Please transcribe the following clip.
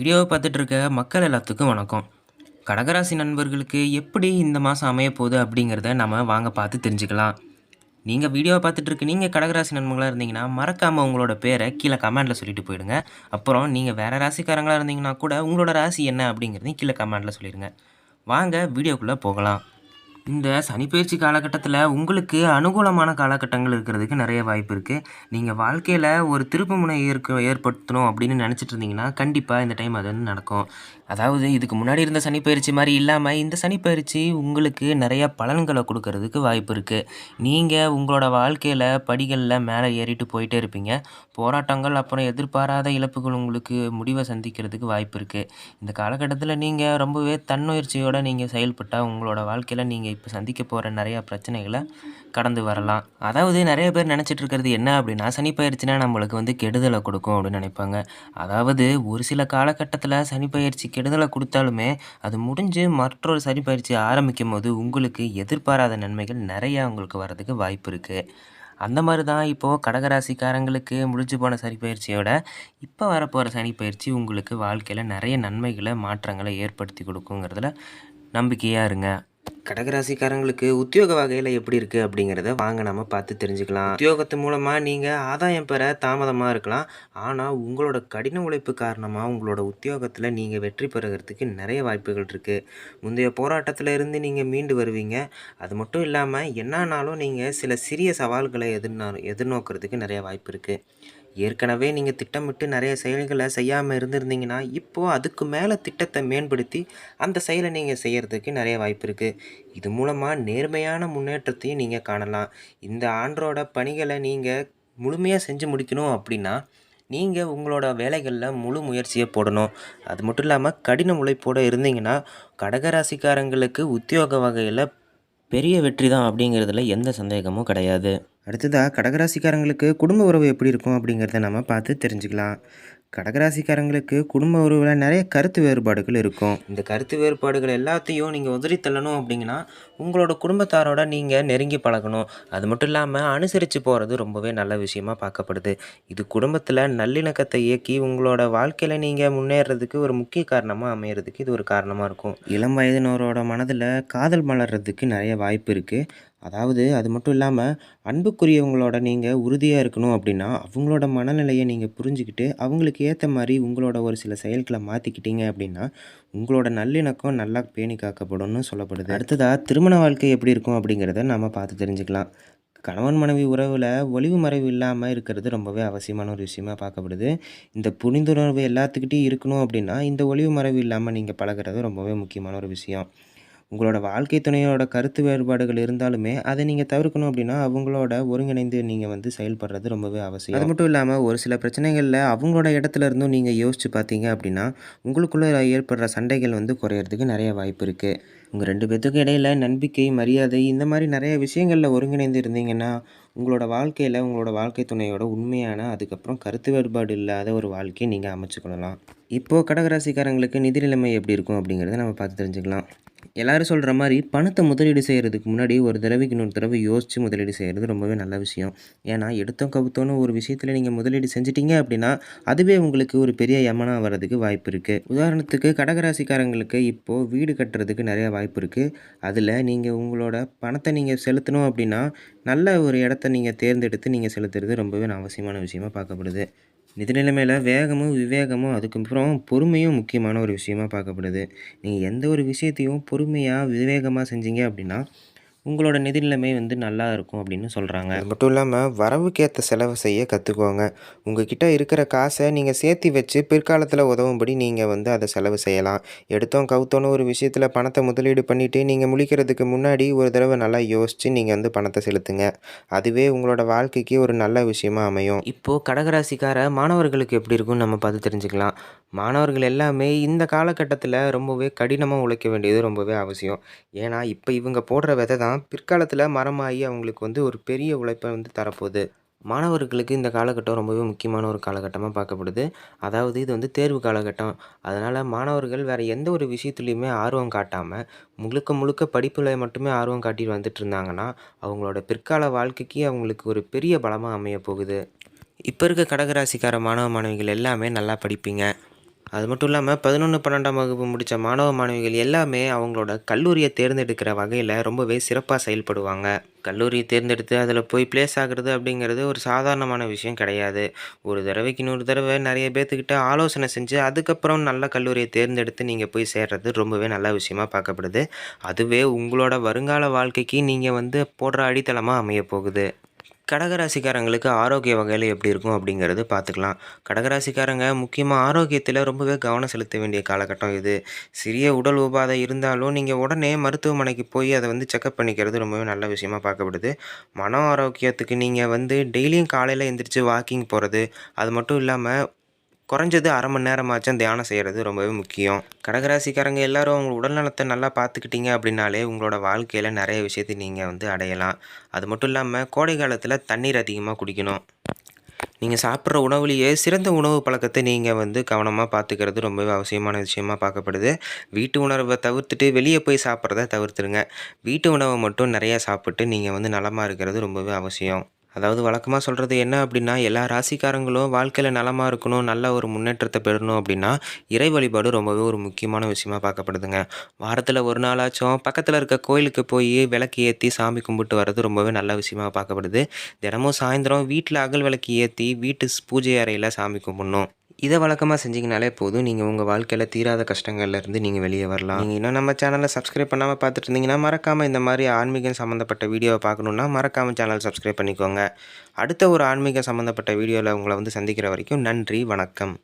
வீடியோவை பார்த்துட்டு இருக்க மக்கள் எல்லாத்துக்கும் வணக்கம். கடகராசி நண்பர்களுக்கு எப்படி இந்த மாதம் அமைய போகுது அப்படிங்கிறத நம்ம வாங்க பார்த்து தெரிஞ்சுக்கலாம். நீங்கள் வீடியோவை பார்த்துட்டு இருக்கு நீங்கள் கடகராசி நண்பர்களாக இருந்தீங்கன்னா மறக்காமல் உங்களோட பேரை கீழே கமெண்ட்டில் சொல்லிட்டு போயிடுங்க. அப்புறம் நீங்கள் வேறு ராசிக்காரங்களாக இருந்தீங்கன்னா கூட உங்களோட ராசி என்ன அப்படிங்கிறதையும் கீழே கமெண்ட்டில் சொல்லிடுங்க. வாங்க வீடியோக்குள்ளே போகலாம். இந்த சனிப்பயிற்சி காலகட்டத்தில் உங்களுக்கு அனுகூலமான காலகட்டங்கள் இருக்கிறதுக்கு நிறைய வாய்ப்பு இருக்குது நீங்கள் வாழ்க்கையில் ஒரு திருப்புமுனை ஏற்க ஏற்படுத்தணும் அப்படின்னு நினச்சிட்டு இருந்தீங்கன்னா கண்டிப்பாக இந்த டைம் அது வந்து நடக்கும். அதாவது இதுக்கு முன்னாடி இருந்த சனிப்பயிற்சி மாதிரி இல்லாமல் இந்த சனிப்பயிற்சி உங்களுக்கு நிறைய பலன்களை கொடுக்கறதுக்கு வாய்ப்பு இருக்குது நீங்கள் உங்களோட வாழ்க்கையில் படிகளில் மேலே ஏறிட்டு போயிட்டே இருப்பீங்க. போராட்டங்கள் அப்புறம் எதிர்பாராத இழப்புகள் உங்களுக்கு முடிவை சந்திக்கிறதுக்கு வாய்ப்பு இருக்குது இந்த காலகட்டத்தில் நீங்கள் ரொம்பவே தன்னுயற்சியோடு நீங்கள் செயல்பட்டால் உங்களோட வாழ்க்கையில் நீங்கள் இப்போ சந்திக்க போகிற நிறையா பிரச்சனைகளை கடந்து வரலாம். அதாவது நிறைய பேர் நினச்சிட்டு இருக்கிறது என்ன அப்படின்னா சனி பயிற்சினா நம்மளுக்கு வந்து கெடுதலை கொடுக்கும் அப்படின்னு நினைப்பாங்க. அதாவது ஒரு சில காலகட்டத்தில் சனி கெடுதலை கொடுத்தாலுமே அது முடிஞ்சு மற்றொரு சரி பயிற்சி ஆரம்பிக்கும் போது உங்களுக்கு எதிர்பாராத நன்மைகள் நிறையா உங்களுக்கு வர்றதுக்கு வாய்ப்பு இருக்குது அந்த மாதிரி தான் இப்போது கடகராசிக்காரங்களுக்கு முடிஞ்சு போன சனி பயிற்சியோட இப்போ வரப்போகிற சனி பயிற்சி உங்களுக்கு வாழ்க்கையில் நிறைய நன்மைகளை மாற்றங்களை ஏற்படுத்தி கொடுக்குங்கிறதுல நம்பிக்கையாக இருங்க. கடகராசிக்காரங்களுக்கு உத்தியோக வகையில் எப்படி இருக்குது அப்படிங்கிறத வாங்க நம்ம பார்த்து தெரிஞ்சுக்கலாம். உத்தியோகத்து மூலமாக நீங்கள் ஆதாயம் பெற தாமதமாக இருக்கலாம். ஆனால் உங்களோட கடின உழைப்பு காரணமாக உங்களோட உத்தியோகத்தில் நீங்கள் வெற்றி பெறுகிறதுக்கு நிறைய வாய்ப்புகள் இருக்குது முந்தைய போராட்டத்தில் இருந்து நீங்கள் மீண்டு வருவீங்க. அது மட்டும் இல்லாமல் என்னன்னாலும் நீங்கள் சில சிறிய சவால்களை எதிர்நா எதிர்நோக்கிறதுக்கு நிறைய வாய்ப்பு இருக்குது ஏற்கனவே நீங்கள் திட்டமிட்டு நிறைய செயல்களை செய்யாமல் இருந்திருந்தீங்கன்னா இப்போது அதுக்கு மேலே திட்டத்தை மேம்படுத்தி அந்த செயலை நீங்கள் செய்கிறதுக்கு நிறைய வாய்ப்பு இருக்குது இது மூலமாக நேர்மையான முன்னேற்றத்தையும் நீங்கள் காணலாம். இந்த ஆண்டோட பணிகளை நீங்கள் முழுமையாக செஞ்சு முடிக்கணும் அப்படின்னா நீங்கள் உங்களோட வேலைகளில் முழு முயற்சியை போடணும். அது மட்டும் இல்லாமல் கடின உழைப்போடு இருந்தீங்கன்னா கடகராசிக்காரங்களுக்கு உத்தியோக வகையில் பெரிய வெற்றி தான் அப்படிங்கிறதுல எந்த சந்தேகமும் கிடையாது. அடுத்ததாக கடகராசிக்காரங்களுக்கு குடும்ப உறவு எப்படி இருக்கும் அப்படிங்கிறத நம்ம பார்த்து தெரிஞ்சுக்கலாம். கடகராசிக்காரங்களுக்கு குடும்ப உறவில் நிறைய கருத்து வேறுபாடுகள் இருக்கும். இந்த கருத்து வேறுபாடுகள் எல்லாத்தையும் நீங்கள் உதறி தள்ளணும் அப்படிங்கன்னா உங்களோட குடும்பத்தாரோட நீங்கள் நெருங்கி பழகணும். அது மட்டும் இல்லாமல் அனுசரித்து போகிறது ரொம்பவே நல்ல விஷயமா பார்க்கப்படுது. இது குடும்பத்தில் நல்லிணக்கத்தை இயக்கி உங்களோட வாழ்க்கையில் நீங்கள் முன்னேறதுக்கு ஒரு முக்கிய காரணமாக அமையிறதுக்கு இது ஒரு காரணமாக இருக்கும். இளம் வயதினரோட மனதில் காதல் மலர்றதுக்கு நிறைய வாய்ப்பு இருக்குது அதாவது அது மட்டும் இல்லாமல் அன்புக்குரியவங்களோட நீங்கள் உறுதியாக இருக்கணும் அப்படின்னா அவங்களோட மனநிலையை நீங்கள் புரிஞ்சுக்கிட்டு அவங்களுக்கு ஏற்ற மாதிரி உங்களோட ஒரு சில செயல்களை மாற்றிக்கிட்டீங்க அப்படின்னா உங்களோட நல்லிணக்கம் நல்லா பேணி காக்கப்படும்னு சொல்லப்படுது. அடுத்ததாக திருமண வாழ்க்கை எப்படி இருக்கும் அப்படிங்கிறத நம்ம பார்த்து தெரிஞ்சுக்கலாம். கணவன் மனைவி உறவில் ஒளிவு மறைவு இல்லாமல் இருக்கிறது ரொம்பவே அவசியமான ஒரு விஷயமா பார்க்கப்படுது. இந்த புரிந்துணர்வு எல்லாத்துக்கிட்டையும் இருக்கணும் அப்படின்னா இந்த ஒளிவு மறைவு இல்லாமல் நீங்கள் பழகிறது ரொம்பவே முக்கியமான ஒரு விஷயம். உங்களோட வாழ்க்கை துணையோட கருத்து வேறுபாடுகள் இருந்தாலுமே அதை நீங்கள் தவிர்க்கணும் அப்படின்னா அவங்களோட ஒருங்கிணைந்து நீங்கள் வந்து செயல்படுறது ரொம்பவே அவசியம். அது மட்டும் இல்லாமல் ஒரு சில பிரச்சனைகளில் அவங்களோட இடத்துல இருந்தும் நீங்கள் யோசித்து பார்த்தீங்க அப்படின்னா உங்களுக்குள்ளே ஏற்படுற சண்டைகள் வந்து குறையிறதுக்கு நிறைய வாய்ப்பு இருக்குது உங்கள் ரெண்டு பேர்த்துக்கும் இடையில நம்பிக்கை மரியாதை இந்த மாதிரி நிறைய விஷயங்களில் ஒருங்கிணைந்து இருந்தீங்கன்னா உங்களோட வாழ்க்கையில் உங்களோட வாழ்க்கை துணையோட உண்மையான அதுக்கப்புறம் கருத்து வேறுபாடு இல்லாத ஒரு வாழ்க்கையை நீங்கள் அமைச்சுக்கொள்ளலாம். இப்போது கடகராசிக்காரங்களுக்கு நிதி நிலைமை எப்படி இருக்கும் அப்படிங்கிறத நம்ம பார்த்து தெரிஞ்சுக்கலாம். எல்லாரும் சொல்கிற மாதிரி பணத்தை முதலீடு செய்கிறதுக்கு முன்னாடி ஒரு தடவைக்கு இன்னொரு தடவை யோசித்து முதலீடு செய்கிறது ரொம்பவே நல்ல விஷயம். ஏன்னா எடுத்தோம் கவுத்தோன்னு ஒரு விஷயத்தில் நீங்கள் முதலீடு செஞ்சிட்டிங்க அப்படின்னா அதுவே உங்களுக்கு ஒரு பெரிய யமனாக வர்றதுக்கு வாய்ப்பு இருக்குது உதாரணத்துக்கு கடகராசிக்காரங்களுக்கு இப்போது வீடு கட்டுறதுக்கு நிறைய வாய்ப்பு இருக்குது அதில் நீங்கள் உங்களோட பணத்தை நீங்கள் செலுத்தணும் அப்படின்னா நல்ல ஒரு இடத்த நீங்கள் தேர்ந்தெடுத்து நீங்கள் செலுத்துறது ரொம்பவே அவசியமான விஷயமா பார்க்கப்படுது. நிதி நிலைமையில் வேகமும் விவேகமும் அதுக்கப்புறம் பொறுமையும் முக்கியமான ஒரு விஷயமா பார்க்கப்படுது. நீங்கள் எந்த ஒரு விஷயத்தையும் பொறுமையாக விவேகமாக செஞ்சீங்க அப்படின்னா உங்களோட நிதி நிலைமை வந்து நல்லா இருக்கும் அப்படின்னு சொல்கிறாங்க அது மட்டும் இல்லாமல் வரவுக்கேற்ற செலவு செய்ய கற்றுக்கோங்க உங்ககிட்ட இருக்கிற காசை நீங்கள் சேர்த்தி வச்சு பிற்காலத்தில் உதவும்படி நீங்கள் வந்து அதை செலவு செய்யலாம். எடுத்தோம் கவுத்தோன்னு ஒரு விஷயத்தில் பணத்தை முதலீடு பண்ணிவிட்டு நீங்கள் முழிக்கிறதுக்கு முன்னாடி ஒரு தடவை நல்லா யோசித்து நீங்கள் வந்து பணத்தை செலுத்துங்க. அதுவே உங்களோட வாழ்க்கைக்கு ஒரு நல்ல விஷயமா அமையும். இப்போது கடகராசிக்கார மாணவர்களுக்கு எப்படி இருக்கும்னு நம்ம பார்த்து தெரிஞ்சுக்கலாம். மாணவர்கள் எல்லாமே இந்த காலகட்டத்தில் ரொம்பவே கடினமாக உழைக்க வேண்டியது ரொம்பவே அவசியம். ஏன்னா இப்போ இவங்க போடுற விதை தான் பிற்காலத்தில் மரமாகி அவங்களுக்கு வந்து ஒரு பெரிய உழைப்பை வந்து தரப்போகுது. மாணவர்களுக்கு இந்த காலகட்டம் ரொம்பவே முக்கியமான ஒரு காலகட்டமாக பார்க்கப்படுது. அதாவது இது வந்து தேர்வு காலகட்டம். அதனால் மாணவர்கள் வேறு எந்த ஒரு விஷயத்துலையுமே ஆர்வம் காட்டாமல் முழுக்க முழுக்க படிப்பில் மட்டுமே ஆர்வம் காட்டிட்டு வந்துட்டு இருந்தாங்கன்னா அவங்களோட பிற்கால வாழ்க்கைக்கு அவங்களுக்கு ஒரு பெரிய பலமாக அமைய போகுது. இப்போ இருக்க கடகராசிக்கார மாணவ மாணவிகள் எல்லாமே நல்லா படிப்பீங்க. அது மட்டும் இல்லாமல் பதினொன்று பன்னெண்டாம் வகுப்பு முடித்த மாணவ மாணவிகள் எல்லாமே அவங்களோட கல்லூரியை தேர்ந்தெடுக்கிற வகையில் ரொம்பவே சிறப்பாக செயல்படுவாங்க. கல்லூரியை தேர்ந்தெடுத்து அதில் போய் ப்ளேஸ் ஆகிறது அப்படிங்கிறது ஒரு சாதாரணமான விஷயம் கிடையாது. ஒரு தடவைக்கு நூறு தடவை நிறைய பேர்த்துக்கிட்ட ஆலோசனை செஞ்சு அதுக்கப்புறம் நல்ல கல்லூரியை தேர்ந்தெடுத்து நீங்கள் போய் சேர்றது ரொம்பவே நல்ல விஷயமா பார்க்கப்படுது. அதுவே உங்களோட வருங்கால வாழ்க்கைக்கு நீங்கள் வந்து போடுற அடித்தளமாக அமையப் போகுது. கடகராசிக்காரங்களுக்கு ஆரோக்கிய வகையில் எப்படி இருக்கும் அப்படிங்கிறது பார்த்துக்கலாம். கடகராசிக்காரங்க முக்கியமாக ஆரோக்கியத்தில் ரொம்பவே கவனம் செலுத்த வேண்டிய காலகட்டம் இது. சிறிய உடல் உபாதை இருந்தாலும் நீங்கள் உடனே மருத்துவமனைக்கு போய் அதை வந்து செக்கப் பண்ணிக்கிறது ரொம்பவே நல்ல விஷயமா பார்க்கப்படுது. மன ஆரோக்கியத்துக்கு நீங்கள் வந்து டெய்லியும் காலையில் எந்திரிச்சு வாக்கிங் போகிறது அது மட்டும் இல்லாமல் குறைஞ்சது அரை மணி நேரமாச்சும் தியானம் செய்கிறது ரொம்பவே முக்கியம். கடகராசிக்காரங்க எல்லாரும் உங்கள் உடல்நலத்தை நல்லா பார்த்துக்கிட்டீங்க அப்படின்னாலே உங்களோட வாழ்க்கையில் நிறைய விஷயத்தை நீங்கள் வந்து அடையலாம். அது மட்டும் இல்லாமல் கோடை காலத்தில் தண்ணீர் அதிகமாக குடிக்கணும். நீங்கள் சாப்பிட்ற உணவுலேயே சிறந்த உணவு பழக்கத்தை நீங்கள் வந்து கவனமாக பார்த்துக்கிறது ரொம்பவே அவசியமான விஷயமா பார்க்கப்படுது. வீட்டு உணவை தவிர்த்துட்டு வெளியே போய் சாப்பிட்றத தவிர்த்துருங்க. வீட்டு உணவை மட்டும் நிறையா சாப்பிட்டு நீங்கள் வந்து நலமாக இருக்கிறது ரொம்பவே அவசியம். அதாவது வழக்கமாக சொல்கிறது என்ன அப்படின்னா எல்லா ராசிக்காரங்களும் வாழ்க்கையில் நலமாக இருக்கணும் நல்ல ஒரு முன்னேற்றத்தை பெறணும் அப்படின்னா இறை வழிபாடு ரொம்பவே ஒரு முக்கியமான விஷயமா பார்க்கப்படுதுங்க. வாரத்தில் ஒரு நாளாச்சும் பக்கத்தில் இருக்க கோயிலுக்கு போய் விளக்கு ஏற்றி சாமி கும்பிட்டு வர்றது ரொம்பவே நல்ல விஷயமா பார்க்கப்படுது. தினமும் சாயந்தரம் வீட்டில் அகல் விளக்கு ஏற்றி வீட்டு பூஜை அறையில் சாமி கும்பிடணும். இதை வழக்கமாக செஞ்சிங்கனாலே போதும். நீங்கள் உங்கள் வாழ்க்கையில் தீராத கஷ்டங்கள்லேருந்து நீங்கள் வெளியே வரலாம். நீங்கள் இன்னும் நம்ம சேனலை சப்ஸ்கிரைப் பண்ணாமல் பார்த்துட்டு இருந்தீங்கன்னா மறக்காமல் இந்த மாதிரி ஆன்மீகம் சம்மந்தப்பட்ட வீடியோவை பார்க்கணுன்னா மறக்காமல் சேனல் சப்ஸ்கிரைப் பண்ணிக்கோங்க. அடுத்த ஒரு ஆன்மீகம் சம்மந்தப்பட்ட வீடியோவில் உங்களை வந்து சந்திக்கிற வரைக்கும் நன்றி வணக்கம்.